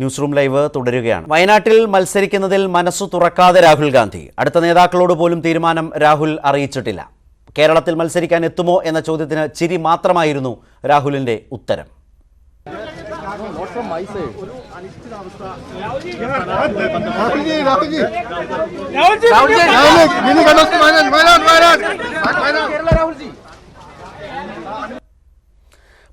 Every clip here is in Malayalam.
ന്യൂസ് റൂം ലൈവ് തുടരുകയാണ്. വയനാട്ടിൽ മത്സരിക്കുന്നതിൽ മനസ്സു തുറക്കാതെ രാഹുൽ ഗാന്ധി. അടുത്ത നേതാക്കളോട് പോലും തീരുമാനം രാഹുൽ അറിയിച്ചിട്ടില്ല. കേരളത്തിൽ മത്സരിക്കാൻ എത്തുമോ എന്ന ചോദ്യത്തിന് ചിരി മാത്രമായിരുന്നു രാഹുലിന്റെ ഉത്തരം.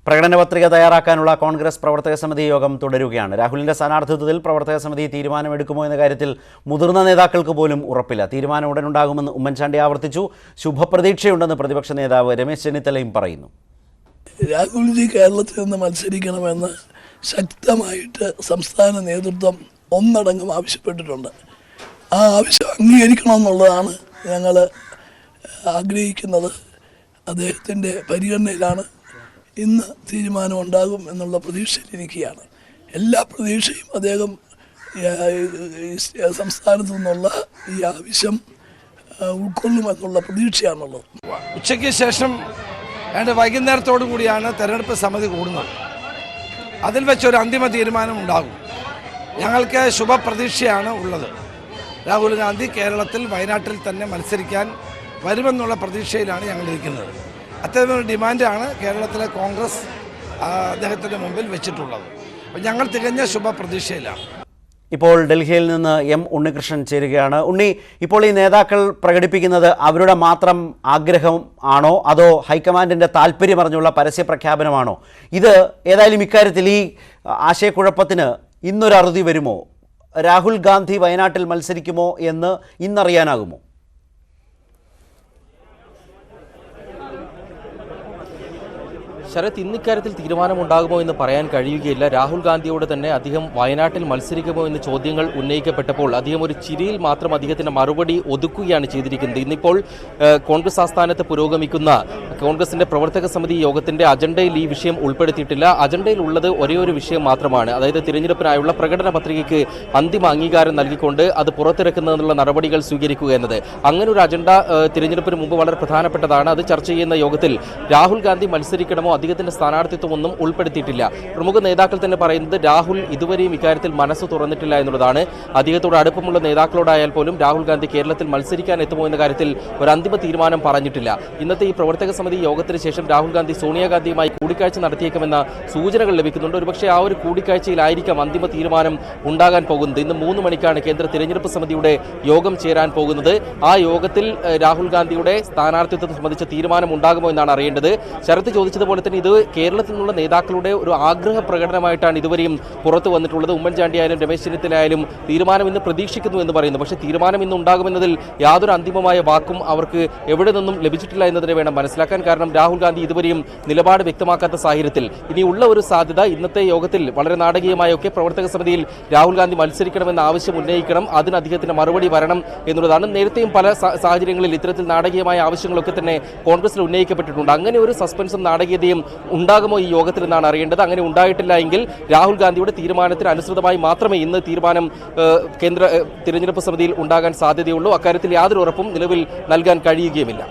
പ്രകടന പത്രിക തയ്യാറാക്കാനുള്ള കോൺഗ്രസ് പ്രവർത്തക സമിതി യോഗം തുടരുകയാണ്. രാഹുലിന്റെ സ്ഥാനാർത്ഥിത്വത്തിൽ പ്രവർത്തക സമിതി തീരുമാനമെടുക്കുമോ എന്ന കാര്യത്തിൽ മുതിർന്ന നേതാക്കൾക്ക് പോലും ഉറപ്പില്ല. തീരുമാനം ഉടനുണ്ടാകുമെന്ന് ഉമ്മൻചാണ്ടി ആവർത്തിച്ചു. ശുഭപ്രതീക്ഷയുണ്ടെന്ന് പ്രതിപക്ഷ നേതാവ് രമേശ് ചെന്നിത്തലയും പറയുന്നു. രാഹുൽജി കേരളത്തിൽ നിന്ന് മത്സരിക്കണമെന്ന് ശക്തമായിട്ട് സംസ്ഥാന നേതൃത്വം ഒന്നടങ്കം ആവശ്യപ്പെട്ടിട്ടുണ്ട്. ആ ആവശ്യം അംഗീകരിക്കണമെന്നുള്ളതാണ് ഞങ്ങൾ ആഗ്രഹിക്കുന്നത്. അദ്ദേഹത്തിന്റെ പരിഗണനയിലാണ് ഇന്ന് തീരുമാനം ഉണ്ടാകും എന്നുള്ള പ്രതീക്ഷയിലിരിക്കുകയാണ് എല്ലാ പ്രതീക്ഷയും അദ്ദേഹം സംസ്ഥാനത്ത് നിന്നുള്ള ഈ ആവശ്യം ഉൾക്കൊള്ളുമെന്നുള്ള പ്രതീക്ഷയാണുള്ളത്. ഉച്ചയ്ക്ക് ശേഷം ഏതാണ്ട് വൈകുന്നേരത്തോടു കൂടിയാണ് തെരഞ്ഞെടുപ്പ് സമിതി കൂടുന്നത്. അതിൽ വെച്ചൊരു അന്തിമ തീരുമാനം ഉണ്ടാകും. ഞങ്ങൾക്ക് ശുഭപ്രതീക്ഷയാണ് ഉള്ളത്. രാഹുൽ ഗാന്ധി കേരളത്തിൽ വയനാട്ടിൽ തന്നെ മത്സരിക്കാൻ വരുമെന്നുള്ള പ്രതീക്ഷയിലാണ് ഞങ്ങൾ ഇരിക്കുന്നത് അത്തരമൊരു ഡിമാൻഡാണ് കേരളത്തിലെ കോൺഗ്രസ് അദ്ദേഹത്തിന്റെ മുമ്പിൽ വെച്ചിട്ടുള്ളത്. അപ്പോൾ ഞങ്ങൾ തികഞ്ഞ ശുഭപ്രതീക്ഷയിലാണ്. ഇപ്പോൾ ഡൽഹിയിൽ നിന്ന് എം ഉണ്ണികൃഷ്ണൻ ചേരുകയാണ്. ഉണ്ണി ഇപ്പോൾ ഈ നേതാക്കൾ പ്രകടിപ്പിക്കുന്നത് അവരുടെ മാത്രം ആഗ്രഹം ആണോ? അതോ ഹൈക്കമാൻഡിന്റെ താല്പര്യം അറിഞ്ഞുള്ള പരസ്യ പ്രഖ്യാപനമാണോ? ഇത് ഏതായാലും ഇക്കാര്യത്തിൽ ഈ ആശയക്കുഴപ്പത്തിന് ഇന്നൊരറുതി വരുമോ? രാഹുൽ ഗാന്ധി വയനാട്ടിൽ മത്സരിക്കുമോ എന്ന് ഇന്നറിയാനാകുമോ? ശരത് ഇന്നിക്കാര്യത്തിൽ തീരുമാനമുണ്ടാകുമോ എന്ന് പറയാൻ കഴിയുകയില്ല. രാഹുൽ ഗാന്ധിയോട് തന്നെ അദ്ദേഹം വയനാട്ടിൽ മത്സരിക്കുമോ എന്ന് ചോദ്യങ്ങൾ ഉന്നയിക്കപ്പെട്ടപ്പോൾ അദ്ദേഹം ഒരു ചിരിയിൽ മാത്രം അദ്ദേഹത്തിന്റെ മറുപടി ഒതുക്കുകയാണ് ചെയ്തിരിക്കുന്നത്. ഇന്നിപ്പോൾ കോൺഗ്രസ് ആസ്ഥാനത്ത് പുരോഗമിക്കുന്ന കോൺഗ്രസിന്റെ പ്രവർത്തക സമിതി യോഗത്തിന്റെ അജണ്ടയിൽ ഈ വിഷയം ഉൾപ്പെടുത്തിയിട്ടില്ല. അജണ്ടയിൽ ഉള്ളത് ഒരേ ഒരു വിഷയം മാത്രമാണ്. അതായത് തിരഞ്ഞെടുപ്പിനായുള്ള പ്രകടന പത്രികയ്ക്ക് അന്തിമ അംഗീകാരം നൽകിക്കൊണ്ട് അത് പുറത്തിറക്കുന്നതിനുള്ള നടപടികൾ സ്വീകരിക്കുക എന്നത്. അങ്ങനെ ഒരു അജണ്ട തിരഞ്ഞെടുപ്പിന് മുമ്പ് വളരെ പ്രധാനപ്പെട്ടതാണ്. അത് ചർച്ച ചെയ്യുന്ന യോഗത്തിൽ രാഹുൽ ഗാന്ധി മത്സരിക്കണമോ അദ്ദേഹത്തിന്റെ സ്ഥാനാർത്ഥിത്വം ഒന്നും ഉൾപ്പെടുത്തിയിട്ടില്ല. പ്രമുഖ നേതാക്കൾ തന്നെ പറയുന്നത് രാഹുൽ ഇതുവരെയും ഇക്കാര്യത്തിൽ മനസ്സ് തുറന്നിട്ടില്ല എന്നുള്ളതാണ്. അദ്ദേഹത്തോട് അടുപ്പമുള്ള നേതാക്കളോടായാൽ പോലും രാഹുൽ ഗാന്ധി കേരളത്തിൽ മത്സരിക്കാൻ എത്തുമോ എന്ന കാര്യത്തിൽ ഒരു അന്തിമ തീരുമാനം പറഞ്ഞിട്ടില്ല. ഇന്നത്തെ ഈ പ്രവർത്തക സമിതി യോഗത്തിന് ശേഷം രാഹുൽ ഗാന്ധി സോണിയാഗാന്ധിയുമായി കൂടിക്കാഴ്ച നടത്തിയേക്കുമെന്ന സൂചനകൾ ലഭിക്കുന്നുണ്ട്. ഒരുപക്ഷെ ആ ഒരു കൂടിക്കാഴ്ചയിലായിരിക്കാം അന്തിമ തീരുമാനം ഉണ്ടാകാൻ പോകുന്നത്. ഇന്ന് മൂന്ന് മണിക്കാണ് കേന്ദ്ര തിരഞ്ഞെടുപ്പ് സമിതിയുടെ യോഗം ചേരാൻ പോകുന്നത്. ആ യോഗത്തിൽ രാഹുൽ ഗാന്ധിയുടെ സ്ഥാനാർത്ഥിത്വം സംബന്ധിച്ച തീരുമാനം ഉണ്ടാകുമോ എന്നാണ് അറിയേണ്ടത്. ശരത്ത് ചോദിച്ചതുപോലെ ഇത് കേരളത്തിൽ നിന്നുള്ള നേതാക്കളുടെ ഒരു ആഗ്രഹ പ്രകടനമായിട്ടാണ് ഇതുവരെയും പുറത്തു വന്നിട്ടുള്ളത്. ഉമ്മൻചാണ്ടി ആയാലും രമേശ് ചെന്നിത്തല ആയാലും തീരുമാനം ഇന്ന് പ്രതീക്ഷിക്കുന്നു എന്ന് പറയുന്നു. പക്ഷേ തീരുമാനം ഇന്ന് ഉണ്ടാകുമെന്നതിൽ യാതൊരു അന്തിമമായ വാക്കും അവർക്ക് എവിടെ നിന്നും ലഭിച്ചിട്ടില്ല എന്നതിനെ വേണം മനസ്സിലാക്കാൻ. കാരണം രാഹുൽ ഗാന്ധി ഇതുവരെയും നിലപാട് വ്യക്തമാക്കാത്ത സാഹചര്യത്തിൽ ഇനിയുള്ള ഒരു സാധ്യത ഇന്നത്തെ യോഗത്തിൽ വളരെ നാടകീയമായൊക്കെ പ്രവർത്തക സമിതിയിൽ രാഹുൽ ഗാന്ധി മത്സരിക്കണമെന്ന ആവശ്യം ഉന്നയിക്കണം. അതിന് അദ്ദേഹത്തിന് മറുപടി വരണം എന്നുള്ളതാണ്. നേരത്തെയും പല സാഹചര്യങ്ങളിൽ ഇത്തരത്തിൽ നാടകീയമായ ആവശ്യങ്ങളൊക്കെ തന്നെ കോൺഗ്രസിൽ ഉന്നയിക്കപ്പെട്ടിട്ടുണ്ട്. അങ്ങനെ ഒരു സസ്പെൻസും നാടകീയതയും ഉണ്ടാകുമോ ഈ യോഗത്തിൽ എന്നാണ് അറിയേണ്ടത്. അങ്ങനെ ഉണ്ടായിട്ടില്ല എങ്കിൽ രാഹുൽ ഗാന്ധിയുടെ തീരുമാനത്തിന് അനുസൃതമായി മാത്രമേ ഇന്ന് തീരുമാനം കേന്ദ്ര തിരഞ്ഞെടുപ്പ് സമിതിയിൽ ഉണ്ടാകാൻ സാധ്യതയുള്ളൂ. അക്കാര്യത്തിൽ യാതൊരു ഉറപ്പും നിലവിൽ നൽകാൻ കഴിയുകയുമില്ല.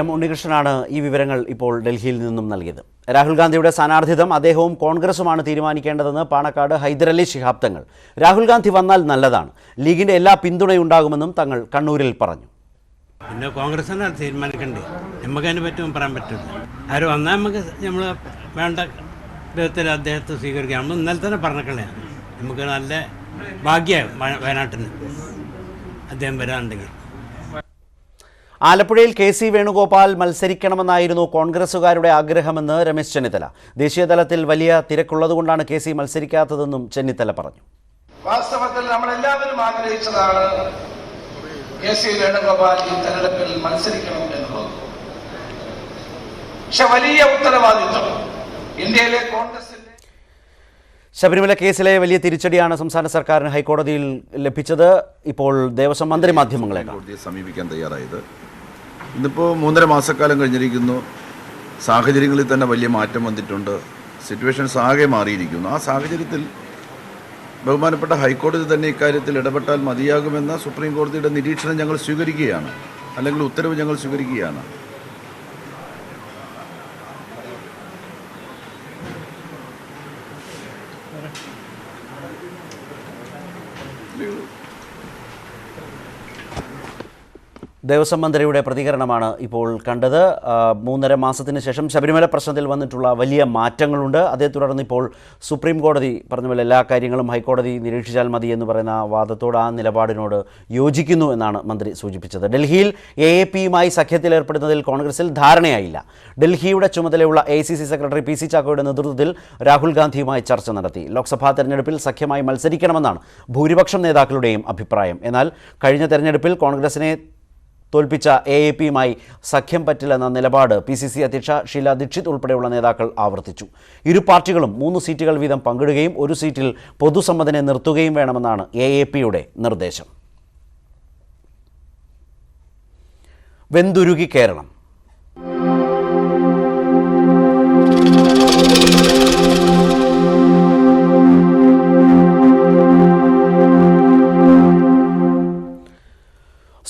എം ഉണ്ണികൃഷ്ണനാണ് ഈ വിവരങ്ങൾ ഇപ്പോൾ ഡൽഹിയിൽ നിന്നും നൽകിയത്. രാഹുൽ ഗാന്ധിയുടെ സ്ഥാനാർത്ഥിത്വം അദ്ദേഹവും കോൺഗ്രസുമാണ് തീരുമാനിക്കേണ്ടതെന്ന് പാണക്കാട് ഹൈദരലി ശിഹാബ്ദങ്ങൾ രാഹുൽ ഗാന്ധി വന്നാൽ നല്ലതാണ്. ലീഗിന്റെ എല്ലാ പിന്തുണയുണ്ടാകുമെന്നും തങ്ങൾ കണ്ണൂരിൽ പറഞ്ഞു. പിന്നെ കോൺഗ്രസ് തന്നെ തീരുമാനിക്കണ്ടേ? നമുക്ക് അതിനെ പറ്റും പറയാൻ പറ്റില്ല ആര് വന്നാൽ നമുക്ക് നമ്മൾ വേണ്ട വിധത്തിൽ അദ്ദേഹത്തെ സ്വീകരിക്കാം. നമ്മൾ ഇന്നലെ തന്നെ പറഞ്ഞിട്ടുള്ളേ നമുക്ക് നല്ല ഭാഗ്യമാണ് വയനാട്ടിന് അദ്ദേഹം വരാനുണ്ടെങ്കിൽ ആലപ്പുഴയിൽ കെ സി വേണുഗോപാൽ മത്സരിക്കണമെന്നായിരുന്നു കോൺഗ്രസുകാരുടെ ആഗ്രഹമെന്ന് രമേശ് ചെന്നിത്തല. ദേശീയതലത്തിൽ വലിയ തിരക്കുള്ളതുകൊണ്ടാണ് കെ സി മത്സരിക്കാത്തതെന്നും ചെന്നിത്തല പറഞ്ഞു. വാസ്തവത്തിൽ നമ്മളെല്ലാവരും ആഗ്രഹിച്ചതാണ് കെ സി വേണുഗോപാൽ ഈ തെരഞ്ഞെടുപ്പിൽ മത്സരിക്കണം എന്നുള്ളത് പക്ഷെ വലിയ ഉത്തരവാദിത്വം ഇന്ത്യയിലെ കോൺഗ്രസിന്റെ ശബരിമല കേസിലെ വലിയ തിരിച്ചടിയാണ് സംസ്ഥാന സർക്കാരിന് ഹൈക്കോടതിയിൽ ലഭിച്ചത്. ഇപ്പോൾ ദേവസ്വം മന്ത്രി മാധ്യമങ്ങളെ. കോടതിയെ സമീപിക്കാൻ തയ്യാറായത്. ഇന്നിപ്പോൾ മൂന്നര മാസക്കാലം കഴിഞ്ഞിരിക്കുന്നു. സാഹചര്യങ്ങളിൽ തന്നെ വലിയ മാറ്റം വന്നിട്ടുണ്ട്. സിറ്റുവേഷൻസ് ആകെ മാറിയിരിക്കുന്നു. ആ സാഹചര്യത്തിൽ ബഹുമാനപ്പെട്ട ഹൈക്കോടതി തന്നെ ഇക്കാര്യത്തിൽ ഇടപെട്ടാൽ മതിയാകുമെന്ന സുപ്രീം കോടതിയുടെ നിരീക്ഷണം ഞങ്ങൾ സ്വീകരിക്കുകയാണ്. അല്ലെങ്കിൽ ഉത്തരവ് ഞങ്ങൾ സ്വീകരിക്കുകയാണ്. ദേവസ്വം മന്ത്രിയുടെ പ്രതികരണമാണ് ഇപ്പോൾ കണ്ടത്. മൂന്നര മാസത്തിന് ശേഷം ശബരിമല പ്രശ്നത്തിൽ വന്നിട്ടുള്ള വലിയ മാറ്റങ്ങളുണ്ട്. അതേ തുടർന്ന് ഇപ്പോൾ സുപ്രീം കോടതി പറഞ്ഞ പോലെ എല്ലാ കാര്യങ്ങളും ഹൈക്കോടതി നിരീക്ഷിച്ചാൽ മതി എന്ന് പറയുന്ന വാദത്തോട് ആ നിലപാടിനോട് യോജിക്കുന്നു എന്നാണ് മന്ത്രി സൂചിപ്പിച്ചത്. ഡൽഹിയിൽ എ എ പിയുമായി സഖ്യത്തിലേർപ്പെടുന്നതിൽ കോൺഗ്രസിൽ ധാരണയായില്ല. ഡൽഹിയുടെ ചുമതലയുള്ള A C C secretary P C ചാക്കോയുടെ നേതൃത്വത്തിൽ രാഹുൽ ഗാന്ധിയുമായി ചർച്ച നടത്തി. ലോക്സഭാ തെരഞ്ഞെടുപ്പിൽ സഖ്യമായി മത്സരിക്കണമെന്നാണ് ഭൂരിപക്ഷം നേതാക്കളുടെയും അഭിപ്രായം. എന്നാൽ കഴിഞ്ഞ തെരഞ്ഞെടുപ്പിൽ കോൺഗ്രസിനെ തോൽപ്പിച്ച എ എ പിയുമായി സഖ്യം പറ്റില്ലെന്ന നിലപാട് പി സി സി അധ്യക്ഷ ഷീല ദീക്ഷിത് ഉൾപ്പെടെയുള്ള നേതാക്കൾ ആവർത്തിച്ചു. ഇരു പാർട്ടികളും മൂന്ന് സീറ്റുകൾ വീതം പങ്കിടുകയും ഒരു സീറ്റിൽ പൊതുസമ്മതനെ നിർത്തുകയും വേണമെന്നാണ് എ എ പിയുടെ നിർദ്ദേശം. വെന്തുരുകി കേരളം.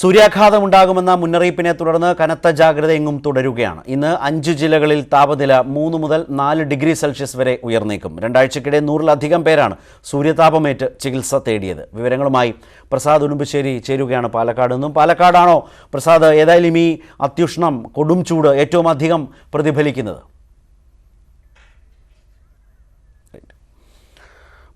സൂര്യാഘാതമുണ്ടാകുമെന്ന മുന്നറിയിപ്പിനെ തുടർന്ന് കനത്ത ജാഗ്രത എങ്ങും തുടരുകയാണ്. ഇന്ന് അഞ്ച് ജില്ലകളിൽ താപനില മൂന്ന് മുതൽ നാല് ഡിഗ്രി സെൽഷ്യസ് വരെ ഉയർന്നേക്കും. രണ്ടാഴ്ചക്കിടെ നൂറിലധികം പേരാണ് സൂര്യതാപമേറ്റ് ചികിത്സ തേടിയത്. വിവരങ്ങളുമായി പ്രസാദ് ഉടുമ്പശ്ശേരി ചേരുകയാണ് പാലക്കാട് നിന്നും. പാലക്കാടാണോ പ്രസാദ് ഏതായാലും ഈ അത്യുഷ്ണം കൊടും ചൂട് ഏറ്റവും അധികം പ്രതിഫലിക്കുന്നത്?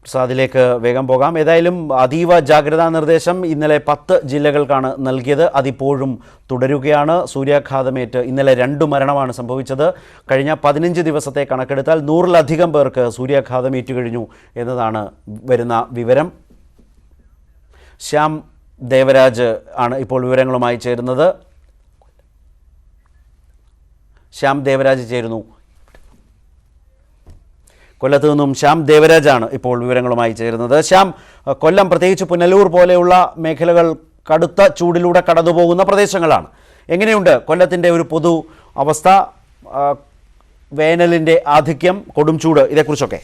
പ്രസാദിലേക്ക് വേഗം പോകാം. ഏതായാലും അതീവ ജാഗ്രതാ നിർദ്ദേശം ഇന്നലെ പത്ത് ജില്ലകൾക്കാണ് നൽകിയത്. അതിപ്പോഴും തുടരുകയാണ്. സൂര്യാഘാതമേറ്റ് ഇന്നലെ രണ്ട് മരണമാണ് സംഭവിച്ചത്. കഴിഞ്ഞ പതിനഞ്ച് ദിവസത്തെ കണക്കെടുത്താൽ നൂറിലധികം പേർക്ക് സൂര്യാഘാതമേറ്റു കഴിഞ്ഞു എന്നതാണ് വരുന്ന വിവരം. ശ്യാം ദേവരാജ് ആണ് ഇപ്പോൾ വിവരങ്ങളുമായി ചേരുന്നത്. ശ്യാം ദേവരാജ് ചേരുന്നു. കൊല്ലത്ത് നിന്നും ശ്യാം ദേവരാജാണ് ഇപ്പോൾ വിവരങ്ങളുമായി ചേരുന്നത്. ശ്യാം കൊല്ലം പ്രത്യേകിച്ച് പുനലൂർ പോലെയുള്ള മേഖലകൾ കടുത്ത ചൂടിലൂടെ കടന്നുപോകുന്ന പ്രദേശങ്ങളാണ്. എങ്ങനെയുണ്ട് കൊല്ലത്തിന്റെ ഒരു പൊതു അവസ്ഥ? വേനലിന്റെ ആധിക്യം കൊടും ചൂട് ഇതേക്കുറിച്ചൊക്കെ?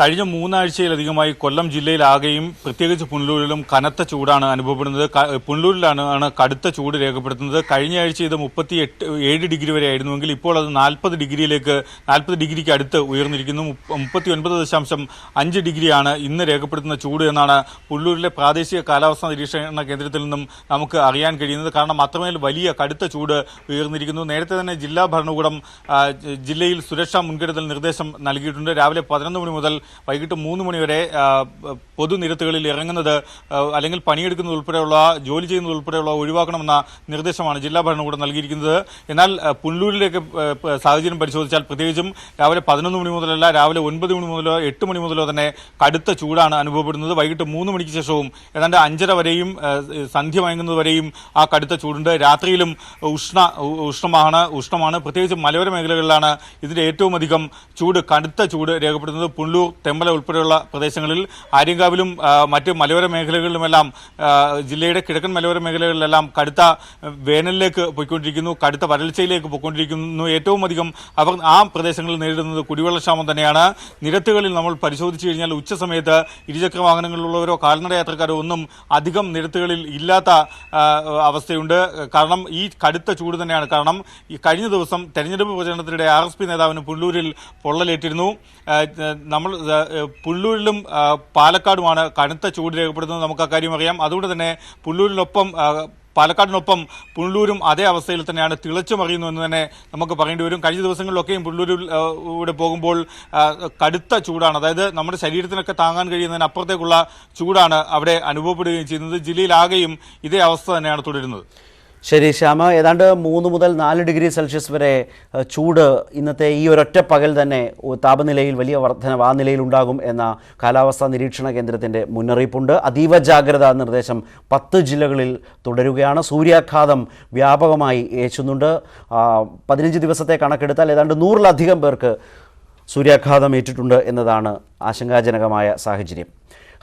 കഴിഞ്ഞ മൂന്നാഴ്ചയിലധികമായി കൊല്ലം ജില്ലയിലാകെയും പ്രത്യേകിച്ച് പുനലൂരിലും കനത്ത ചൂടാണ് അനുഭവപ്പെടുന്നത്. പുനലൂരിലാണ് ആണ് കടുത്ത ചൂട് രേഖപ്പെടുത്തുന്നത്. കഴിഞ്ഞ ആഴ്ച ഇത് മുപ്പത്തി എട്ട് ഏഴ് ഡിഗ്രി വരെ ആയിരുന്നുവെങ്കിൽ ഇപ്പോൾ അത് നാൽപ്പത് ഡിഗ്രിയിലേക്ക് നാൽപ്പത് ഡിഗ്രിക്ക് അടുത്ത് ഉയർന്നിരിക്കുന്നു. മുപ്പത്തി ഒൻപത് ദശാംശം അഞ്ച് ഡിഗ്രിയാണ് ഇന്ന് രേഖപ്പെടുത്തുന്ന ചൂട് എന്നാണ് പുനലൂരിലെ പ്രാദേശിക കാലാവസ്ഥാ നിരീക്ഷണ കേന്ദ്രത്തിൽ നിന്നും നമുക്ക് അറിയാൻ കഴിയുന്നത്. കാരണം അത്രമേൽ വലിയ കടുത്ത ചൂട് ഉയർന്നിരിക്കുന്നു. നേരത്തെ തന്നെ ജില്ലാ ഭരണകൂടം ജില്ലയിൽ സുരക്ഷാ മുൻകരുതൽ നിർദ്ദേശം നൽകിയിട്ടുണ്ട്. രാവിലെ പതിനൊന്ന് മണി മുതൽ വൈകിട്ട് മൂന്ന് മണിവരെ പൊതുനിരത്തുകളിൽ ഇറങ്ങുന്നത് അല്ലെങ്കിൽ പണിയെടുക്കുന്നത് ഉൾപ്പെടെയുള്ള ജോലി ചെയ്യുന്നത് ഉൾപ്പെടെയുള്ള ഒഴിവാക്കണമെന്ന നിർദ്ദേശമാണ് ജില്ലാ ഭരണകൂടം നൽകിയിരിക്കുന്നത്. എന്നാൽ പുനലൂരിലേക്ക് സാഹചര്യം പരിശോധിച്ചാൽ പ്രത്യേകിച്ചും രാവിലെ പതിനൊന്ന് മണി മുതലല്ല രാവിലെ ഒൻപത് മണി മുതലോ എട്ട് മണി മുതലോ തന്നെ കടുത്ത ചൂടാണ് അനുഭവപ്പെടുന്നത്. വൈകിട്ട് മൂന്ന് മണിക്ക് ശേഷവും ഏതാണ്ട് അഞ്ചര വരെയും സന്ധ്യ വാങ്ങുന്നതുവരെയും ആ കടുത്ത ചൂടുണ്ട്. രാത്രിയിലും ഉഷ്ണ ഉഷ്ണമാണ് ഉഷ്ണമാണ്. പ്രത്യേകിച്ച് മലയോര മേഖലകളിലാണ് ഇതിന്റെ ഏറ്റവും അധികം ചൂട് കടുത്ത ചൂട് രേഖപ്പെടുത്തുന്നത്. പുനലൂർ തെമ്മല ഉൾപ്പെടെയുള്ള പ്രദേശങ്ങളിൽ ആര്യങ്കാവിലും മറ്റ് മലയോര മേഖലകളിലുമെല്ലാം ജില്ലയുടെ കിഴക്കൻ മലയോര മേഖലകളിലെല്ലാം കടുത്ത വേനലിലേക്ക് പോയിക്കൊണ്ടിരിക്കുന്നു കടുത്ത വരൾച്ചയിലേക്ക് പോയിക്കൊണ്ടിരിക്കുന്നു. ഏറ്റവും അധികം അവർ ആ പ്രദേശങ്ങളിൽ നേരിടുന്നത് കുടിവെള്ളക്ഷാമം തന്നെയാണ്. നിരത്തുകളിൽ നമ്മൾ പരിശോധിച്ചു കഴിഞ്ഞാൽ ഉച്ച സമയത്ത് ഇരുചക്ര വാഹനങ്ങളിലുള്ളവരോ കാൽനട യാത്രക്കാരോ ഒന്നും അധികം നിരത്തുകളിൽ ഇല്ലാത്ത അവസ്ഥയുണ്ട്. കാരണം ഈ കടുത്ത ചൂട് തന്നെയാണ്. കാരണം ഈ കഴിഞ്ഞ ദിവസം തെരഞ്ഞെടുപ്പ് പ്രചരണത്തിനിടെ ആർ എസ് പി നേതാവിന് പുല്ലൂരിൽ പൊള്ളലേറ്റിരുന്നു. നമ്മൾ പുല്ലൂരിലും പാലക്കാടുമാണ് കനത്ത ചൂട് രേഖപ്പെടുത്തുന്നത്. നമുക്ക് അക്കാര്യം അറിയാം. അതുകൊണ്ട് തന്നെ പുല്ലൂരിനൊപ്പം പാലക്കാടിനൊപ്പം പുള്ളൂരും അതേ അവസ്ഥയിൽ തന്നെയാണ്. തിളച്ചു മറിയുന്നു എന്ന് തന്നെ നമുക്ക് പറയേണ്ടി വരും. കഴിഞ്ഞ ദിവസങ്ങളിലൊക്കെയും പുള്ളൂരിൽ ഇവിടെ പോകുമ്പോൾ കടുത്ത ചൂടാണ്. അതായത് നമ്മുടെ ശരീരത്തിനൊക്കെ താങ്ങാൻ കഴിയുന്നതിന് അപ്പുറത്തേക്കുള്ള ചൂടാണ് അവിടെ അനുഭവപ്പെടുകയും ചെയ്യുന്നത്. ജില്ലയിലാകെയും ഇതേ അവസ്ഥ തന്നെയാണ് തുടരുന്നത്. ശരി ശ്യാമ. ഏതാണ്ട് മൂന്ന് മുതൽ നാല് ഡിഗ്രി സെൽഷ്യസ് വരെ ചൂട് ഇന്നത്തെ ഈ ഒരൊറ്റ പകൽ തന്നെ താപനിലയിൽ വലിയ വർധന ആ നിലയിൽ ഉണ്ടാകും എന്ന കാലാവസ്ഥാ നിരീക്ഷണ കേന്ദ്രത്തിന്റെ മുന്നറിയിപ്പുണ്ട്. അതീവ ജാഗ്രതാ നിർദ്ദേശം പത്ത് ജില്ലകളിൽ തുടരുകയാണ്. സൂര്യാഘാതം വ്യാപകമായി ഏച്ചുന്നുണ്ട് പതിനഞ്ച് ദിവസത്തെ കണക്കെടുത്താൽ ഏതാണ്ട് നൂറിലധികം പേർക്ക് സൂര്യാഘാതം ഏറ്റിട്ടുണ്ട് എന്നതാണ് ആശങ്കാജനകമായ സാഹചര്യം.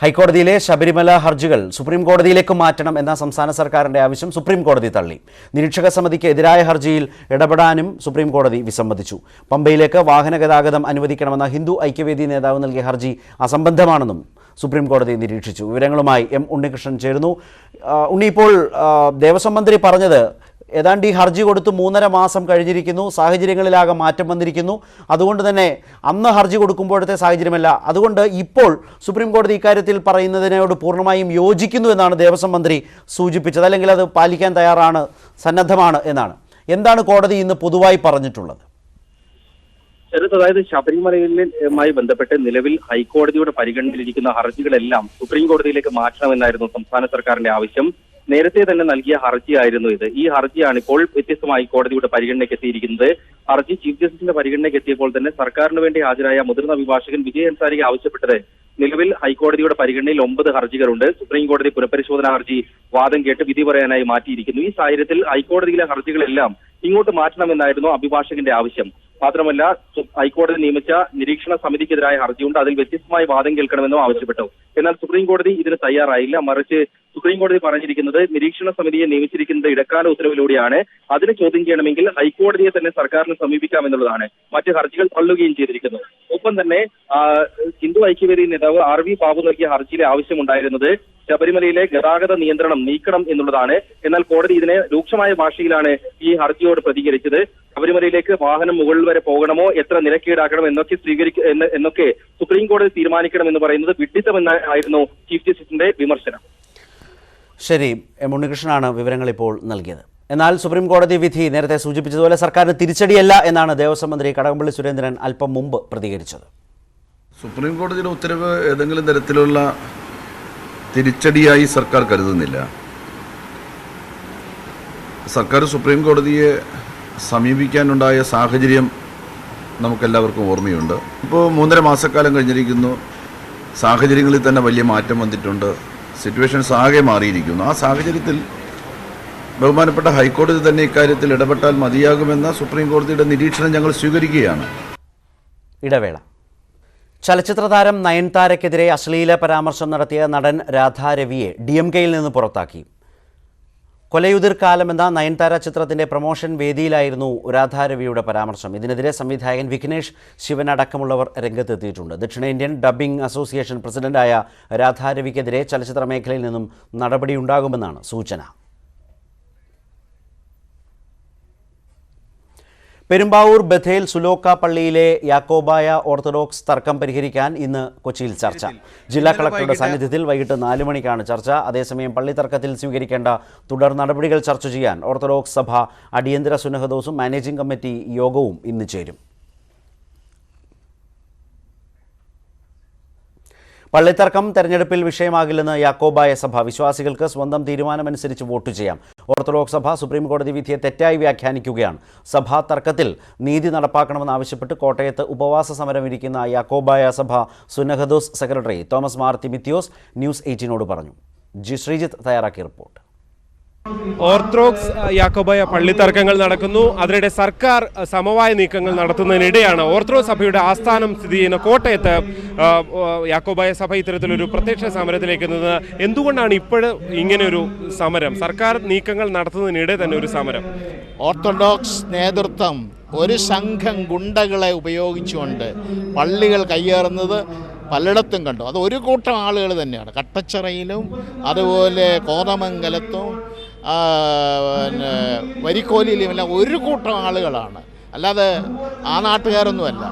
ഹൈക്കോടതിയിലെ ശബരിമല ഹർജികൾ സുപ്രീം കോടതിയിലേക്ക് മാറ്റണം എന്ന സംസ്ഥാന സർക്കാരിന്റെ ആവശ്യം സുപ്രീം കോടതി തള്ളി. നിരീക്ഷക സമിതിക്ക് എതിരായ ഹർജിയിൽ ഇടപെടാനും സുപ്രീം കോടതി വിസമ്മതിച്ചു. പമ്പയിലേക്ക് വാഹന ഗതാഗതം അനുവദിക്കണമെന്ന ഹിന്ദു ഐക്യവേദി നേതാവ് നൽകിയ ഹർജി അസംബന്ധമാണെന്നും സുപ്രീം കോടതി നിരീക്ഷിച്ചു. വിവരങ്ങളുമായി എം ഉണ്ണികൃഷ്ണൻ ചേരുന്നു. ഉണ്ണി ഇപ്പോൾ ദേവസ്വം മന്ത്രി പറഞ്ഞത് ഏതാണ്ട് ഈ ഹർജി കൊടുത്ത് മൂന്നര മാസം കഴിഞ്ഞിരിക്കുന്നു. സാഹചര്യങ്ങളിലാകെ മാറ്റം വന്നിരിക്കുന്നു. അതുകൊണ്ട് തന്നെ അന്ന് ഹർജി കൊടുക്കുമ്പോഴത്തെ സാഹചര്യമല്ല. അതുകൊണ്ട് ഇപ്പോൾ സുപ്രീം കോടതി ഇക്കാര്യത്തിൽ പറയുന്നതിനോട് പൂർണമായും യോജിക്കുന്നു എന്നാണ് ദേവസ്വം മന്ത്രി സൂചിപ്പിച്ചത്. അല്ലെങ്കിൽ അത് പാലിക്കാൻ തയ്യാറാണ് സന്നദ്ധമാണ് എന്നാണ്. എന്താണ് കോടതി ഇന്ന് പൊതുവായി പറഞ്ഞിട്ടുള്ളത്? ശരത് അതായത് ശബരിമലയിലുമായി ബന്ധപ്പെട്ട് നിലവിൽ ഹൈക്കോടതിയുടെ പരിഗണനയിലിരിക്കുന്ന ഹർജികളെല്ലാം സുപ്രീം കോടതിയിലേക്ക് മാറ്റണമെന്നായിരുന്നു സംസ്ഥാന സർക്കാരിന്റെ ആവശ്യം. നേരത്തെ തന്നെ നൽകിയ ഹർജിയായിരുന്നു ഇത്. ഈ ഹർജിയാണ് ഇപ്പോൾ വ്യത്യസ്തമായി കോടതിയുടെ പരിഗണനയ്ക്ക് എത്തിയിരിക്കുന്നത്. ഹർജി ചീഫ് ജസ്റ്റിസിന്റെ പരിഗണനയ്ക്ക് എത്തിയപ്പോൾ തന്നെ സർക്കാരിന് വേണ്ടി ഹാജരായ മുതിർന്ന അഭിഭാഷകൻ വിജയ് അൻസാരി ആവശ്യപ്പെട്ടത് നിലവിൽ ഹൈക്കോടതിയുടെ പരിഗണനയിൽ ഒമ്പത് ഹർജികളുണ്ട്. സുപ്രീം കോടതി പുനഃപരിശോധനാ ഹർജി വാദം കേട്ട് വിധി പറയാനായി മാറ്റിയിരിക്കുന്നു. ഈ സാഹചര്യത്തിൽ ഹൈക്കോടതിയിലെ ഹർജികളെല്ലാം ഇങ്ങോട്ട് മാറ്റണമെന്നായിരുന്നു അഭിഭാഷകന്റെ ആവശ്യം. മാത്രമല്ല ഹൈക്കോടതി നിയമിച്ച നിരീക്ഷണ സമിതിക്കെതിരായ ഹർജിയുണ്ട്. അതിൽ വ്യത്യസ്തമായ വാദം കേൾക്കണമെന്നും ആവശ്യപ്പെട്ടു. എന്നാൽ സുപ്രീം കോടതി ഇതിന് തയ്യാറായില്ല. മറിച്ച് സുപ്രീം കോടതി പറഞ്ഞിരിക്കുന്നത് നിരീക്ഷണ സമിതിയെ നിയമിച്ചിരിക്കുന്നത് ഇടക്കാല ഉത്തരവിലൂടെയാണ്. അതിന് ചോദ്യം ചെയ്യണമെങ്കിൽ ഹൈക്കോടതിയെ തന്നെ സർക്കാരിന് സമീപിക്കാമെന്നുള്ളതാണ് മറ്റ് ഹർജികൾ തള്ളുകയും ചെയ്തിരിക്കുന്നു. ഒപ്പം തന്നെ ഹിന്ദു ഐക്യവേദി നേതാവ് ആർ വി ബാബു നൽകിയ ഹർജിയിലെ ആവശ്യമുണ്ടായിരുന്നത് ശബരിമലയിലെ ഗതാഗത നിയന്ത്രണം നീക്കണം എന്നുള്ളതാണ്. എന്നാൽ കോടതി ഇതിനെ രൂക്ഷമായ ഭാഷയിലാണ് ഈ ഹർജിയോട് പ്രതികരിച്ചത്. ശബരിമലയിലേക്ക് വാഹനം മുകളിൽ വരെ പോകണമോ എത്ര നിരക്കീടാക്കണം എന്നൊക്കെ സ്വീകരിക്ക എന്നൊക്കെ സുപ്രീം കോടതി തീരുമാനിക്കണം എന്ന് പറയുന്നത് വിഡിത്തമെന്നായിരുന്നു ചീഫ് ജസ്റ്റിസിന്റെ വിമർശനം. ശരി എം ഉണ്ണികൃഷ്ണനാണ് വിവരങ്ങൾ ഇപ്പോൾ നൽകിയത്. എന്നാൽ സുപ്രീം കോടതി വിധി നേരത്തെ സൂചിപ്പിച്ചതുപോലെ സർക്കാരിന് തിരിച്ചടിയല്ല എന്നാണ് ദേവസ്വം മന്ത്രി കടകംപള്ളി സുരേന്ദ്രൻ അല്പം മുമ്പ് പ്രതികരിച്ചത്. സുപ്രീം കോടതിയുടെ ഉത്തരവ് ഏതെങ്കിലും തരത്തിലുള്ള തിരിച്ചടിയായി സർക്കാർ കരുതുന്നില്ല. സർക്കാർ സുപ്രീം കോടതിയെ സമീപിക്കാനുണ്ടായ സാഹചര്യം നമുക്കെല്ലാവർക്കും ഓർമ്മയുണ്ട്. ഇപ്പോൾ മൂന്നര മാസക്കാലം കഴിഞ്ഞിരിക്കുന്നു. സാഹചര്യങ്ങളിൽ തന്നെ വലിയ മാറ്റം വന്നിട്ടുണ്ട്. സിറ്റുവേഷൻസ് ആകെ മാറിയിരിക്കുന്നു. ആ സാഹചര്യത്തിൽ ബഹുമാനപ്പെട്ട ഹൈക്കോടതി തന്നെ ഇക്കാര്യത്തിൽ ഇടപെട്ടാൽ മതിയാകുമെന്ന സുപ്രീം കോടതിയുടെ നിരീക്ഷണം ഞങ്ങൾ സ്വീകരിക്കുകയാണ്. ഇടവേള. ചലച്ചിത്ര താരം നയൻതാരയ്ക്കെതിരെ അശ്ലീല പരാമർശം നടത്തിയ നടൻ രാധാരവിയെ ഡി എം കെയിൽ നിന്ന് പുറത്താക്കി. കൊലയുതിർ കാലം എന്ന നയൻതാര ചിത്രത്തിന്റെ പ്രൊമോഷൻ വേദിയിലായിരുന്നു രാധാരവിയുടെ പരാമർശം. ഇതിനെതിരെ സംവിധായകൻ വിഘ്നേഷ് ശിവൻ അടക്കമുള്ളവർ രംഗത്തെത്തിയിട്ടുണ്ട്. ദക്ഷിണേന്ത്യൻ ഡബ്ബിംഗ് അസോസിയേഷൻ പ്രസിഡന്റായ രാധാരവിക്കെതിരെ ചലച്ചിത്ര മേഖലയിൽ നിന്നും നടപടിയുണ്ടാകുമെന്നാണ് സൂചന. പെരുമ്പാവൂർ ബഥേൽ സുലോക്ക പള്ളിയിലെ യാക്കോബായ ഓർത്തഡോക്സ് തർക്കം പരിഹരിക്കാൻ ഇന്ന് കൊച്ചിയിൽ ചർച്ച. ജില്ലാ കളക്ടറുടെ സാന്നിധ്യത്തിൽ വൈകിട്ട് നാല് മണിക്കാണ് ചർച്ച. അതേസമയം പള്ളി തർക്കത്തിൽ സ്വീകരിക്കേണ്ട തുടർ നടപടികൾ ചർച്ച ചെയ്യാൻ ഓർത്തഡോക്സ് സഭ അടിയന്തര സുനഹദോസും മാനേജിംഗ് കമ്മിറ്റി യോഗവും ഇന്ന് ചേരും. പള്ളിത്തർക്കം തെരഞ്ഞെടുപ്പിൽ വിഷയമാകില്ലെന്ന് യാക്കോബായ സഭ. വിശ്വാസികൾക്ക് സ്വന്തം തീരുമാനമനുസരിച്ച് വോട്ട് ചെയ്യാം. ഓർത്തഡോക്സ് സഭ സുപ്രീം കോടതി വിധിയെ തെറ്റായി വ്യാഖ്യാനിക്കുകയാണ്. സഭാ തർക്കത്തിൽ നീതി നടപ്പാക്കണമെന്നാവശ്യപ്പെട്ട് കോട്ടയത്ത് ഉപവാസ സമരം ഇരിക്കുന്ന യാക്കോബായ സഭ സുനഹദോസ് സെക്രട്ടറി തോമസ് മാർ തിമിത്യോസ് ന്യൂസ് എയ്റ്റീനോട് പറഞ്ഞു. ജി ശ്രീജിത്ത് തയ്യാറാക്കിയ റിപ്പോർട്ട്. ഓർത്തഡോക്സ് യാക്കോബായ പള്ളി തർക്കങ്ങൾ നടക്കുന്നു. അതിനിടെ സർക്കാർ സമവായ നീക്കങ്ങൾ നടത്തുന്നതിനിടെയാണ് ഓർത്തഡോക്സ് സഭയുടെ ആസ്ഥാനം സ്ഥിതി ചെയ്യുന്ന കോട്ടയത്ത് യാക്കോബായ സഭ ഇത്തരത്തിലൊരു പ്രത്യക്ഷ സമരത്തിലേക്ക് എത്തുന്നത് എന്തുകൊണ്ടാണ് ഇപ്പോഴും ഒരു സമരം? സർക്കാർ നീക്കങ്ങൾ നടത്തുന്നതിനിടെ തന്നെ ഒരു സമരം. ഓർത്തഡോക്സ് നേതൃത്വം ഒരു സംഘം ഗുണ്ടകളെ ഉപയോഗിച്ചുകൊണ്ട് പള്ളികൾ കയ്യേറുന്നത് പലയിടത്തും കണ്ടു. അത് ഒരു കൂട്ടം ആളുകൾ തന്നെയാണ്. കട്ടച്ചിറയിലും അതുപോലെ കോതമംഗലത്തും പിന്നെ വരിക്കോലിയിലും എല്ലാം ഒരു കൂട്ടം ആളുകളാണ്. അല്ലാതെ ആ നാട്ടുകാരൊന്നുമല്ല.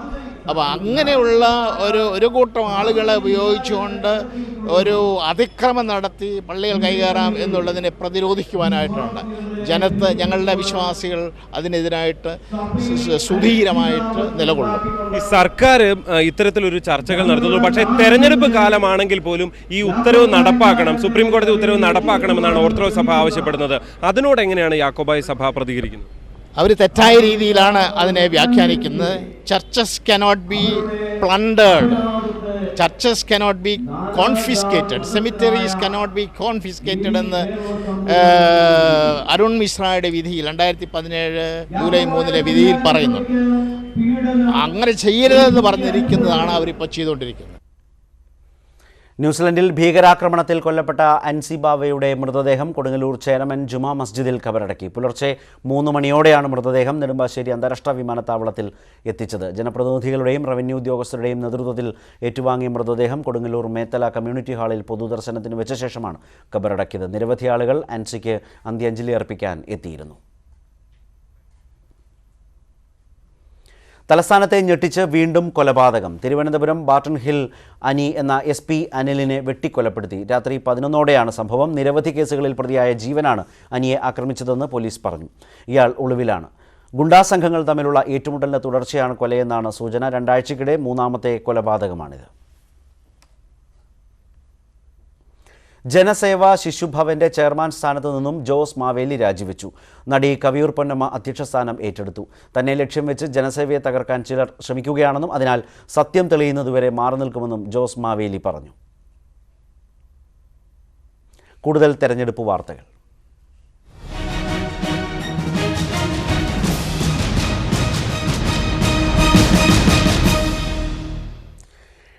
അപ്പോൾ അങ്ങനെയുള്ള ഒരു ഒരു കൂട്ടം ആളുകളെ ഉപയോഗിച്ചുകൊണ്ട് ഒരു അതിക്രമം നടത്തി പള്ളികൾ കൈകയറാം എന്നുള്ളതിനെ പ്രതിരോധിക്കുവാനായിട്ടുണ്ട് ജനത്ത് ഞങ്ങളുടെ വിശ്വാസികൾ അതിനെതിരായിട്ട് സുധീരമായിട്ട് നിലകൊള്ളും. ഈ സർക്കാർ ഇത്തരത്തിലൊരു ചർച്ചകൾ നടത്തുന്നു. പക്ഷേ തെരഞ്ഞെടുപ്പ് കാലമാണെങ്കിൽ പോലും ഈ ഉത്തരവ് നടപ്പാക്കണം സുപ്രീം കോടതി ഉത്തരവ് നടപ്പാക്കണമെന്നാണ് ഓർത്തഡോക്സ് സഭ ആവശ്യപ്പെടുന്നത്. അതിനോട് എങ്ങനെയാണ് യാക്കോബായി സഭ പ്രതികരിക്കുന്നത്? അവർ തെറ്റായ രീതിയിലാണ് അതിനെ വ്യാഖ്യാനിക്കുന്നത്. Churches cannot be plundered churches cannot be confiscated cemeteries cannot be confiscated എന്ന് അരുൺ മിശ്രയുടെ വിധിയിൽ രണ്ടായിരത്തി പതിനേഴ് ജൂലൈ മൂന്നിലെ വിധിയിൽ പറയുന്നുണ്ട് അങ്ങനെ ചെയ്യരുതെന്ന് പറഞ്ഞിരിക്കുന്നതാണ് അവരിപ്പോൾ ചെയ്തുകൊണ്ടിരിക്കുന്നത്. ന്യൂസിലൻഡിൽ ഭീകരാക്രമണത്തിൽ കൊല്ലപ്പെട്ട അൻസിബാവയുടെ മൃതദേഹം കൊടുങ്ങല്ലൂർ ചേരമൻ ജുമാ മസ്ജിദിൽ കബറടക്കി. പുലർച്ചെ മൂന്ന് മണിയോടെയാണ് മൃതദേഹം നെടുമ്പാശ്ശേരി അന്താരാഷ്ട്ര വിമാനത്താവളത്തിൽ എത്തിച്ചത്. ജനപ്രതിനിധികളുടെയും റവന്യൂ ഉദ്യോഗസ്ഥരുടെയും നേതൃത്വത്തിൽ ഏറ്റുവാങ്ങിയ മൃതദേഹം കൊടുങ്ങല്ലൂർ മേത്തല കമ്മ്യൂണിറ്റി ഹാളിൽ പൊതുദർശനത്തിന് വെച്ച ശേഷമാണ് കബറടക്കിയത്. നിരവധി ആളുകൾ അൻസിക്ക് അന്ത്യാഞ്ജലി അർപ്പിക്കാൻ എത്തിയിരുന്നു. തലസ്ഥാനത്തെ ഞെട്ടിച്ച് വീണ്ടും കൊലപാതകം. തിരുവനന്തപുരം ബാട്ടൺ ഹിൽ അനി എന്ന എസ് പി അനിലിനെ വെട്ടിക്കൊലപ്പെടുത്തി. രാത്രി പതിനൊന്നോടെയാണ് സംഭവം. നിരവധി കേസുകളിൽ പ്രതിയായ ജീവനാണ് അനിയെ ആക്രമിച്ചതെന്ന് പോലീസ് പറഞ്ഞു. ഇയാൾ ഒളിവിലാണ്. ഗുണ്ടാ സംഘങ്ങൾ തമ്മിലുള്ള ഏറ്റുമുട്ടലിന്റെ തുടർച്ചയാണ് കൊലയെന്നാണ് സൂചന. രണ്ടാഴ്ചക്കിടെ മൂന്നാമത്തെ കൊലപാതകമാണിത്. ജനസേവ ശിശുഭവന്റെ ചെയർമാൻ സ്ഥാനത്ത് നിന്നും ജോസ് മാവേലി രാജിവെച്ചു. നടി കവിയൂർ പൊന്നമ്മ അധ്യക്ഷ സ്ഥാനം ഏറ്റെടുത്തു. തന്നെ ലക്ഷ്യം വെച്ച് ജനസേവയെ തകർക്കാൻ ചിലർ ശ്രമിക്കുകയാണെന്നും അതിനാൽ സത്യം തെളിയുന്നതുവരെ മാറി നിൽക്കുമെന്നും ജോസ് മാവേലി പറഞ്ഞു. കൂടുതൽ തെരഞ്ഞെടുപ്പ് വാർത്തകൾ.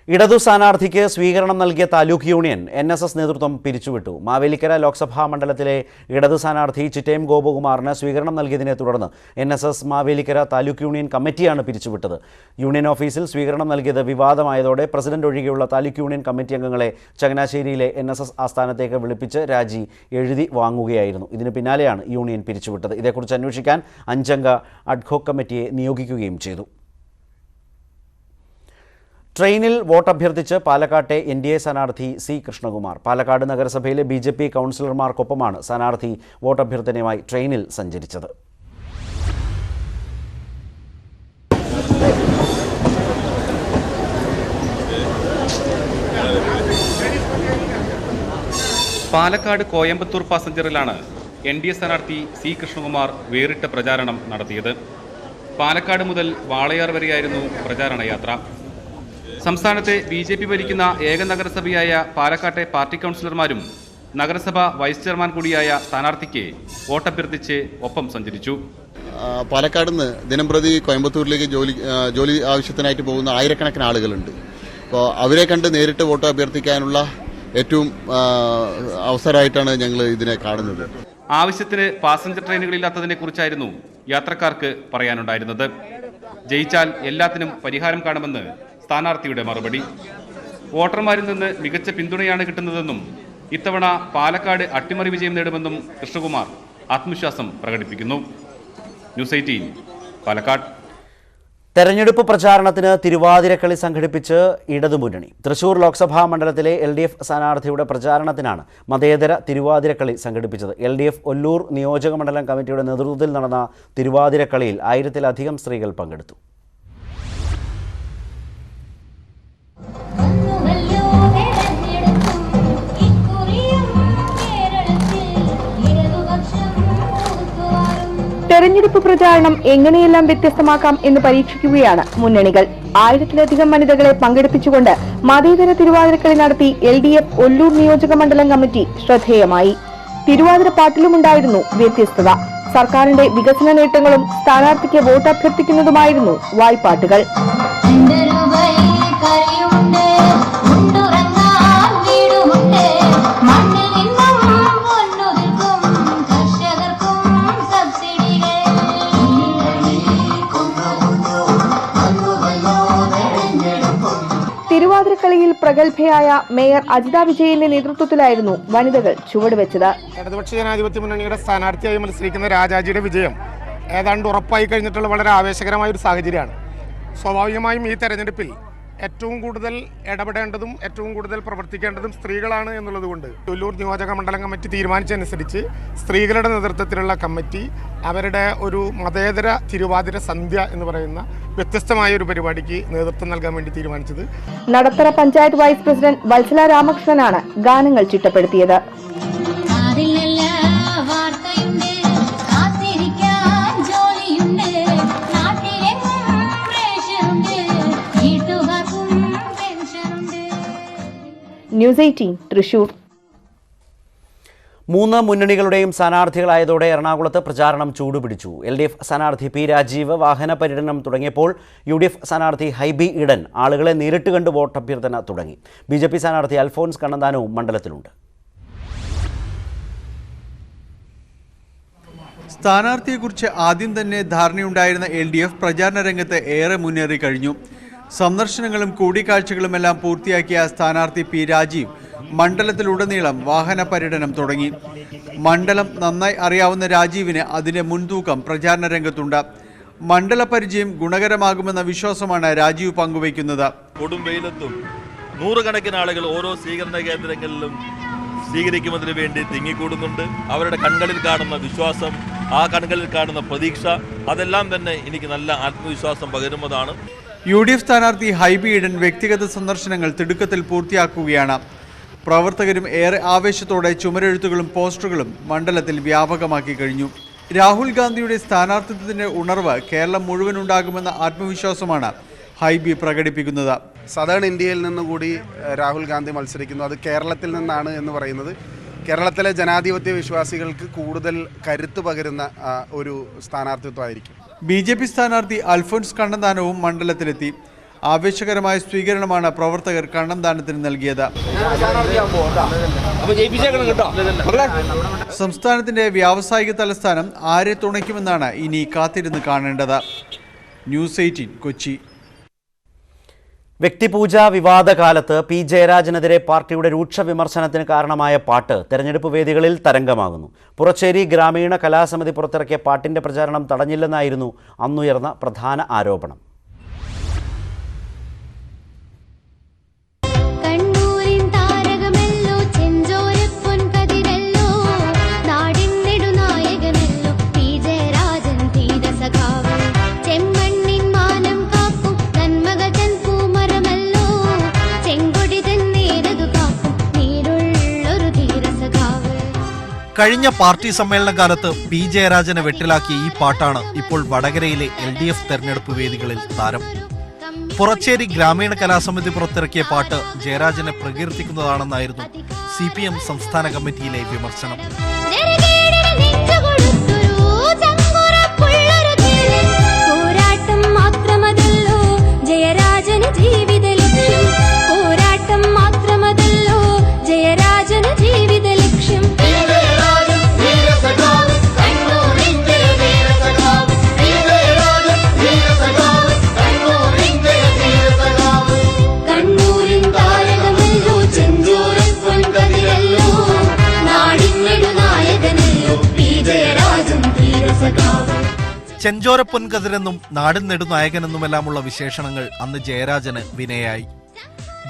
ഇടതു സ്ഥാനാർത്ഥിക്ക് സ്വീകരണം നൽകിയ taluk union N S S നേതൃത്വം പിരിച്ചുവിട്ടു. മാവേലിക്കര ലോക്സഭാ മണ്ഡലത്തിലെ ഇടതു സ്ഥാനാർത്ഥി ചിറ്റേം ഗോപകുമാറിന് സ്വീകരണം നൽകിയതിനെ തുടർന്ന് N S S Mavelikkara taluk union കമ്മിറ്റിയാണ് പിരിച്ചുവിട്ടത്. യൂണിയൻ ഓഫീസിൽ സ്വീകരണം നൽകിയത് വിവാദമായതോടെ പ്രസിഡന്റ് ഒഴികെയുള്ള താലൂക്ക് യൂണിയൻ കമ്മിറ്റി അംഗങ്ങളെ ചങ്ങനാശ്ശേരിയിലെ എൻ എസ് എസ് ആസ്ഥാനത്തേക്ക് വിളിപ്പിച്ച് രാജി എഴുതി വാങ്ങുകയായിരുന്നു. ഇതിന് പിന്നാലെയാണ് യൂണിയൻ പിരിച്ചുവിട്ടത്. ഇതേക്കുറിച്ച് അന്വേഷിക്കാൻ അഞ്ചംഗ അഡ്ഹോക് കമ്മിറ്റിയെ നിയോഗിക്കുകയും ചെയ്തു. ട്രെയിനിൽ വോട്ടഭ്യർത്ഥിച്ച് പാലക്കാട്ടെ എൻ ഡി എ സ്ഥാനാർത്ഥി സി കൃഷ്ണകുമാർ. പാലക്കാട് നഗരസഭയിലെ ബി ജെ പി കൗൺസിലർമാർക്കൊപ്പമാണ് സ്ഥാനാർത്ഥി വോട്ടഭ്യർത്ഥനയുമായി ട്രെയിനിൽ സഞ്ചരിച്ചത്. പാലക്കാട് കോയമ്പത്തൂർ പാസഞ്ചറിലാണ് എൻ ഡി എ സ്ഥാനാർത്ഥി സി കൃഷ്ണകുമാർ വേറിട്ട പ്രചാരണം നടത്തിയത്. പാലക്കാട് മുതൽ വാളയാർ വരെയായിരുന്നു പ്രചാരണ യാത്ര സംസ്ഥാനത്തെ ബി ജെ പി ഭരിക്കുന്ന ഏക നഗരസഭയായ പാലക്കാട്ടെ പാർട്ടി കൗൺസിലർമാരും നഗരസഭ വൈസ് ചെയർമാൻ കൂടിയായ സ്ഥാനാർത്ഥിക്ക് വോട്ടഭ്യർത്ഥിച്ച് ഒപ്പം സഞ്ചരിച്ചു. പാലക്കാട് നിന്ന് ദിനംപ്രതി കോയമ്പത്തൂരിലേക്ക് ജോലി ജോലി ആവശ്യത്തിനായിട്ട് പോകുന്ന ആയിരക്കണക്കിന് ആളുകളുണ്ട്. അപ്പോൾ അവരെ കണ്ട് നേരിട്ട് വോട്ട് അഭ്യർത്ഥിക്കാനുള്ള ഏറ്റവും അവസരമായിട്ടാണ് ഞങ്ങൾ ഇതിനെ കാണുന്നത്. ആവശ്യത്തിന് പാസഞ്ചർ ട്രെയിനുകളില്ലാത്തതിനെ കുറിച്ചായിരുന്നു യാത്രക്കാർക്ക് പറയാനുണ്ടായിരുന്നത്. ജയിച്ചാൽ എല്ലാത്തിനും പരിഹാരം കാണുമെന്ന് സ്ഥാനാർത്ഥിയുടെ മറുപടി. വോട്ടർമാരിൽ നിന്ന് മികച്ച പിന്തുണയാണ് കിട്ടുന്നതെന്നും ഇത്തവണ പാലക്കാട് അട്ടിമറി വിജയം നേടുമെന്നും കൃഷ്ണകുമാർ ആത്മവിശ്വാസം പ്രകടിപ്പിക്കുന്നു. News eighteen Palakkad. തെരഞ്ഞെടുപ്പ് പ്രചാരണത്തിന് തിരുവാതിരക്കളി സംഘടിപ്പിച്ച് ഇടതുമുന്നണി. തൃശൂർ ലോക്സഭാ മണ്ഡലത്തിലെ എൽ ഡി എഫ് സ്ഥാനാർത്ഥിയുടെ പ്രചാരണത്തിനാണ് മതേതര തിരുവാതിരക്കളി സംഘടിപ്പിച്ചത്. എൽ ഡി എഫ് ഒല്ലൂർ നിയോജക മണ്ഡലം കമ്മിറ്റിയുടെ നേതൃത്വത്തിൽ നടന്ന തിരുവാതിരക്കളിയിൽ ആയിരത്തിലധികം സ്ത്രീകൾ പങ്കെടുത്തു. തെരഞ്ഞെടുപ്പ് പ്രചാരണം എങ്ങനെയെല്ലാം വ്യത്യസ്തമാക്കാം എന്ന് പരീക്ഷിക്കുകയാണ് മുന്നണികൾ. ആയിരത്തിലധികം വനിതകളെ പങ്കെടുപ്പിച്ചുകൊണ്ട് മതേതര തിരുവാതിരക്കളി നടത്തി എൽ ഡി എഫ് ഒല്ലൂർ നിയോജക മണ്ഡലം കമ്മിറ്റി ശ്രദ്ധേയമായി. തിരുവാതിര പാട്ടിലുമുണ്ടായിരുന്നു വ്യത്യസ്തത. സർക്കാരിന്റെ വികസന നേട്ടങ്ങളും സ്ഥാനാർത്ഥിക്ക് വോട്ട് അഭ്യർത്ഥിക്കുന്നതുമായിരുന്നു വായ്പാട്ടുകൾ. പ്രഗത്ഭയായ മേയർ അജിത വിജയന്റെ നേതൃത്വത്തിലായിരുന്നു വനിതകൾ ചുവടുവെച്ചത്. ഇടതുപക്ഷ ജനാധിപത്യ മുന്നണിയുടെ സ്ഥാനാർത്ഥിയായി മത്സരിക്കുന്ന രാജാജിയുടെ വിജയം ഏതാണ്ട് ഉറപ്പായി കഴിഞ്ഞിട്ടുള്ള വളരെ ആവേശകരമായ ഒരു സാഹചര്യമാണ്. സ്വാഭാവികമായും ഈ തെരഞ്ഞെടുപ്പിൽ ഏറ്റവും കൂടുതൽ ഇടപെടേണ്ടതും ഏറ്റവും കൂടുതൽ പ്രവർത്തിക്കേണ്ടതും സ്ത്രീകളാണ് എന്നുള്ളതുകൊണ്ട് കൊല്ലൂർ നിയോജക മണ്ഡലം കമ്മിറ്റി തീരുമാനിച്ചനുസരിച്ച് സ്ത്രീകളുടെ നേതൃത്വത്തിലുള്ള കമ്മിറ്റി അവരുടെ ഒരു മതേതര തിരുവാതിര സന്ധ്യ എന്ന് പറയുന്ന വ്യത്യസ്തമായ ഒരു പരിപാടിക്ക് നേതൃത്വം നൽകാൻ വേണ്ടി തീരുമാനിച്ചത്. നടത്തറ പഞ്ചായത്ത് വൈസ് പ്രസിഡന്റ് വത്സല രാമകൃഷ്ണനാണ് ഗാനങ്ങൾ ചിട്ടപ്പെടുത്തിയത്. News eighteen Thrissur. മൂന്ന് മുന്നണികളുടെയും സ്ഥാനാർത്ഥികളായതോടെ എറണാകുളത്ത് പ്രചാരണം ചൂടുപിടിച്ചു. എൽ ഡി എഫ് സ്ഥാനാർത്ഥി പി രാജീവ് വാഹന പര്യടനം തുടങ്ങിയപ്പോൾ യു ഡി എഫ് സ്ഥാനാർത്ഥി ഹൈബി ഇടൻ ആളുകളെ നേരിട്ട് കണ്ട് വോട്ടഭ്യർത്ഥന തുടങ്ങി. ബി ജെ പി സ്ഥാനാർത്ഥി അൽഫോൻസ് കണ്ണന്താനവും മണ്ഡലത്തിലുണ്ട്. സ്ഥാനാർത്ഥിയെക്കുറിച്ച് ആദ്യം തന്നെ ധാരണയുണ്ടായിരുന്ന എൽ ഡി എഫ് പ്രചാരണ രംഗത്ത് ഏറെ മുന്നേറി കഴിഞ്ഞു സന്ദർശനങ്ങളും കൂടിക്കാഴ്ചകളുമെല്ലാം പൂർത്തിയാക്കിയ സ്ഥാനാർത്ഥി പി രാജീവ് മണ്ഡലത്തിലുടനീളം വാഹന പര്യടനം തുടങ്ങി. മണ്ഡലം നന്നായി അറിയാവുന്ന രാജീവിന് അതിന്റെ മുൻതൂക്കം പ്രചാരണ രംഗത്തുണ്ട്. മണ്ഡല പരിചയം ഗുണകരമാകുമെന്ന വിശ്വാസമാണ് രാജീവ് പങ്കുവയ്ക്കുന്നത്. കൊടും വെയിലത്തും നൂറുകണക്കിന് ആളുകൾ ഓരോ സ്വീകരണ കേന്ദ്രങ്ങളിലും സ്വീകരിക്കുന്നതിന് വേണ്ടി തിങ്ങിക്കൂടുന്നുണ്ട്. അവരുടെ കണ്ണുകളിൽ കാണുന്ന വിശ്വാസം ആ കണ്ണുകളിൽ കാണുന്ന പ്രതീക്ഷ അതെല്ലാം തന്നെ എനിക്ക് നല്ല ആത്മവിശ്വാസം പകരുന്നതാണ്. യു ഡി എഫ് സ്ഥാനാർത്ഥി ഹൈബി ഈഡൻ വ്യക്തിഗത സന്ദർശനങ്ങൾ തിടുക്കത്തിൽ പൂർത്തിയാക്കുകയാണ്. പ്രവർത്തകരും ഏറെ ആവേശത്തോടെ ചുമരെഴുത്തുകളും പോസ്റ്ററുകളും മണ്ഡലത്തിൽ വ്യാപകമാക്കി കഴിഞ്ഞു. രാഹുൽ ഗാന്ധിയുടെ സ്ഥാനാർത്ഥിത്വത്തിന്റെ ഉണർവ് കേരളം മുഴുവൻ ഉണ്ടാകുമെന്ന ആത്മവിശ്വാസമാണ് ഹൈബി പ്രകടിപ്പിക്കുന്നത്. സദേൺ ഇന്ത്യയിൽ നിന്നുകൂടി രാഹുൽ ഗാന്ധി മത്സരിക്കുന്നു. അത് കേരളത്തിൽ നിന്നാണ് എന്ന് പറയുന്നത്. കേരളത്തിലെ ജനാധിപത്യ വിശ്വാസികൾക്ക് കൂടുതൽ കരുത്ത് പകരുന്ന ഒരു സ്ഥാനാർത്ഥിത്വമായിരിക്കും. ബി ജെ പി സ്ഥാനാർത്ഥി അൽഫോൻസ് കണ്ണന്താനവും മണ്ഡലത്തിലെത്തി. ആവേശകരമായ സ്വീകരണമാണ് പ്രവർത്തകർ കണ്ണന്താനത്തിന് നൽകിയത്. സംസ്ഥാനത്തിന്റെ വ്യാവസായിക തലസ്ഥാനം ആരെ തുണയ്ക്കുമെന്നാണ് ഇനി കാത്തിരുന്ന് കാണേണ്ടത്. News eighteen Kochi. വ്യക്തിപൂജ വിവാദ കാലത്ത് പി ജയരാജനെതിരെ പാർട്ടിയുടെ രൂക്ഷ വിമർശനത്തിന് കാരണമായ പാട്ട് തെരഞ്ഞെടുപ്പ് വേദികളിൽ തരംഗമാകുന്നു. പുറച്ചേരി ഗ്രാമീണ കലാസമിതി പുറത്തിറക്കിയ പാട്ടിന്റെ പ്രചാരണം തടഞ്ഞില്ലെന്നായിരുന്നു അന്നുയർന്ന പ്രധാന ആരോപണം. കഴിഞ്ഞ പാർട്ടി സമ്മേളന കാലത്ത് പി ജയരാജനെ വെട്ടിലാക്കിയ ഈ പാട്ടാണ് ഇപ്പോൾ വടകരയിലെ എൽ ഡി എഫ് തെരഞ്ഞെടുപ്പ് വേദികളിൽ താരം. പുറച്ചേരി ഗ്രാമീണ കലാസമിതി പുറത്തിറക്കിയ പാട്ട് ജയരാജനെ പ്രകീർത്തിക്കുന്നതാണെന്നായിരുന്നു സി സംസ്ഥാന കമ്മിറ്റിയിലെ വിമർശനം. ചെഞ്ചോര പൊൻകതിരെന്നും നാടിൻ നെടുനായകനെന്നുമെല്ലാമുള്ള വിശേഷണങ്ങൾ അന്ന് ജയരാജന് വിനയായി.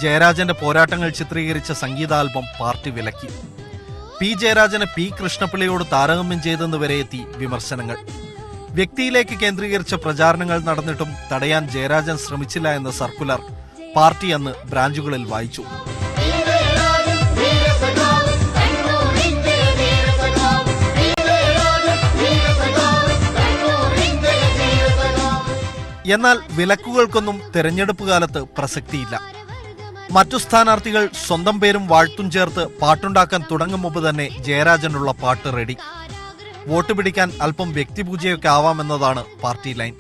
ജയരാജന്റെ പോരാട്ടങ്ങൾ ചിത്രീകരിച്ച സംഗീതാൽബം പാർട്ടി വിലക്കി. പി ജയരാജന് പി കൃഷ്ണപിള്ളയോട് താരതമ്യം ചെയ്തെന്ന് വരെ എത്തി വിമർശനങ്ങൾ. വ്യക്തിയിലേക്ക് കേന്ദ്രീകരിച്ച പ്രചാരണങ്ങൾ നടന്നിട്ടും തടയാൻ ജയരാജൻ ശ്രമിച്ചില്ല എന്ന സർക്കുലർ പാർട്ടി അന്ന് ബ്രാഞ്ചുകളിൽ വായിച്ചു. എന്നാൽ വിലക്കുകൾക്കൊന്നും തെരഞ്ഞെടുപ്പ് കാലത്ത് പ്രസക്തിയില്ല. മറ്റു സ്ഥാനാർത്ഥികൾ സ്വന്തം പേരും വാഴ്ത്തും ചേർത്ത് പാട്ടുണ്ടാക്കാൻ തുടങ്ങും മുമ്പ് തന്നെ ജയരാജനുള്ള പാട്ട് റെഡി. വോട്ട് പിടിക്കാൻ അല്പം വ്യക്തിപൂജയൊക്കെ ആവാമെന്നതാണ് party line.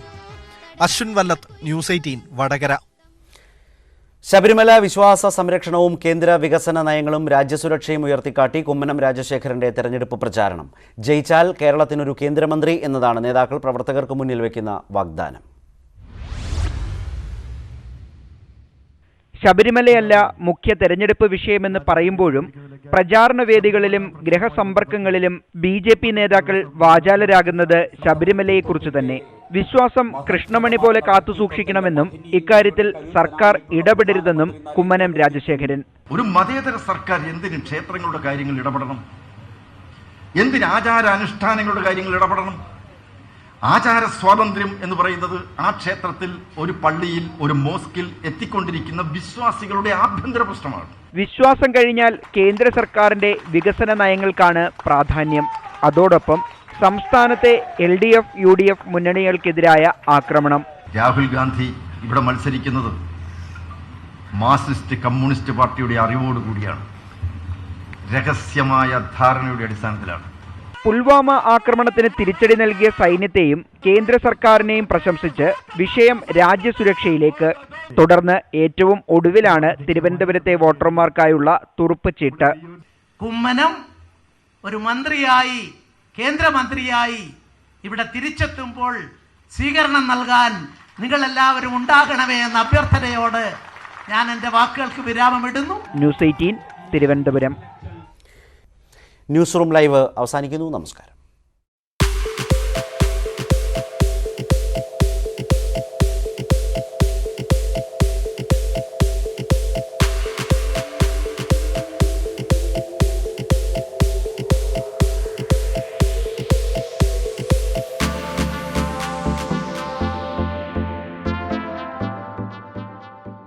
Ashwin Vallath news eighteen Vadakara. Sabarimala വിശ്വാസ സംരക്ഷണവും കേന്ദ്ര വികസന നയങ്ങളും രാജ്യസുരക്ഷയും ഉയർത്തിക്കാട്ടി കുമ്മനം രാജശേഖരന്റെ തെരഞ്ഞെടുപ്പ് പ്രചാരണം. ജയിച്ചാൽ കേരളത്തിനൊരു കേന്ദ്രമന്ത്രി എന്നതാണ് നേതാക്കൾ പ്രവർത്തകർക്ക് മുന്നിൽ വയ്ക്കുന്ന വാഗ്ദാനം. ശബരിമലയല്ല മുഖ്യ തെരഞ്ഞെടുപ്പ് വിഷയമെന്ന് പറയുമ്പോഴും പ്രചാരണ വേദികളിലും ഗ്രഹസമ്പർക്കങ്ങളിലും ബി ജെ പി നേതാക്കൾ വാചാലരാകുന്നത് ശബരിമലയെക്കുറിച്ച് തന്നെ. വിശ്വാസം കൃഷ്ണമണി പോലെ കാത്തുസൂക്ഷിക്കണമെന്നും ഇക്കാര്യത്തിൽ സർക്കാർ ഇടപെടരുതെന്നും കുമ്മനം രാജശേഖരൻ. ഒരു മതേതര സർക്കാർ എന്തിനും ക്ഷേത്രങ്ങളുടെ കാര്യങ്ങൾ ഇടപെടണം? എന്തിന് ആചാരാനുഷ്ഠാനങ്ങളുടെ കാര്യങ്ങൾ ഇടപെടണം? ആചാര സ്വാതന്ത്ര്യം എന്ന് പറയുന്നത് ആ ക്ഷേത്രത്തിൽ ഒരു പള്ളിയിൽ ഒരു മോസ്കിൽ എത്തിക്കൊണ്ടിരിക്കുന്ന വിശ്വാസികളുടെ ആഭ്യന്തര പ്രശ്നമാണ്. വിശ്വാസം കഴിഞ്ഞാൽ കേന്ദ്ര സർക്കാരിന്റെ വികസന നയങ്ങൾക്കാണ് പ്രാധാന്യം. അതോടൊപ്പം സംസ്ഥാനത്തെ L D F U D F മുന്നണികൾക്കെതിരായ ആക്രമണം. രാഹുൽ ഗാന്ധി ഇവിടെ മത്സരിക്കുന്നത് മാർസിസ്റ്റ് കമ്മ്യൂണിസ്റ്റ് പാർട്ടിയുടെ അറിവോടുകൂടിയാണ്. രഹസ്യമായ ധാരണയുടെ അടിസ്ഥാനത്തിലാണ്. പുൽവാമ ആക്രമണത്തിന് തിരിച്ചടി നൽകിയ സൈന്യത്തെയും കേന്ദ്ര സർക്കാരിനെയും പ്രശംസിച്ച് വിഷയം രാജ്യസുരക്ഷയിലേക്ക്. തുടർന്ന് ഏറ്റവും ഒടുവിലാണ് തിരുവനന്തപുരത്തെ വോട്ടർമാർക്കായുള്ള തുറുപ്പ് ചീട്ട്. കുമ്മനം ഒരു മന്ത്രിയായി കേന്ദ്രമന്ത്രിയായി ഇവിടെ തിരിച്ചെത്തുമ്പോൾ സ്വീകരണം നൽകാൻ നിങ്ങളെല്ലാവരും ഉണ്ടാകണമേ എന്ന അഭ്യർത്ഥനയോട് ഞാൻ എന്റെ വാക്കുകൾക്ക് വിരാമമിടുന്നു. News eighteen Thiruvananthapuram. News room live അവസാനിക്കുന്നു. നമസ്കാരം.